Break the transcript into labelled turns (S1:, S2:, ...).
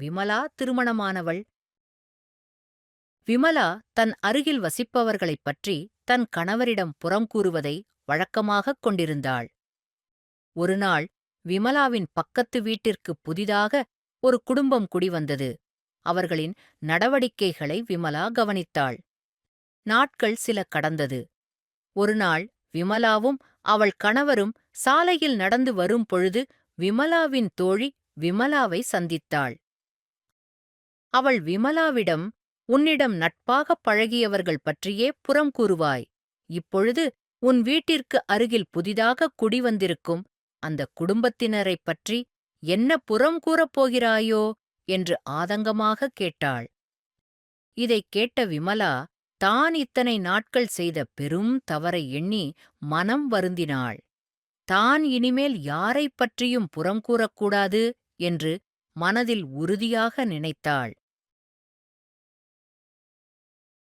S1: விமலா திருமணமானவள். விமலா தன் அருகில் வசிப்பவர்களைப் பற்றி தன் கணவரிடம் புறம் கூறுவதை வழக்கமாகக் கொண்டிருந்தாள். ஒருநாள் விமலாவின் பக்கத்து வீட்டிற்கு புதிதாக ஒரு குடும்பம் குடிவந்தது அவர்களின் நடவடிக்கைகளை விமலா கவனித்தாள். நாட்கள் சில கடந்தது. ஒருநாள் விமலாவும் அவள் கணவரும் சாலையில் நடந்து வரும் பொழுது விமலாவின் தோழி விமலாவை சந்தித்தாள். அவள் விமலாவிடம் உன்னிடம் நட்பாகப் பழகியவர்கள் பற்றியே புறம் கூறுவாய். இப்பொழுது உன் வீட்டிற்கு அருகில் புதிதாக குடிவந்திருக்கும் அந்த குடும்பத்தினரைப் பற்றி என்ன புறம் கூறப் போகிறாயோ? என்று ஆதங்கமாகக் கேட்டாள். இதைக் கேட்ட விமலா தான் இத்தனை நாட்கள் செய்த பெரும் தவறை எண்ணி மனம் வருந்தினாள். தான் இனிமேல் யாரைப் பற்றியும் புறம் கூறக்கூடாது என்று மனதில் உறுதியாக நினைத்தாள்.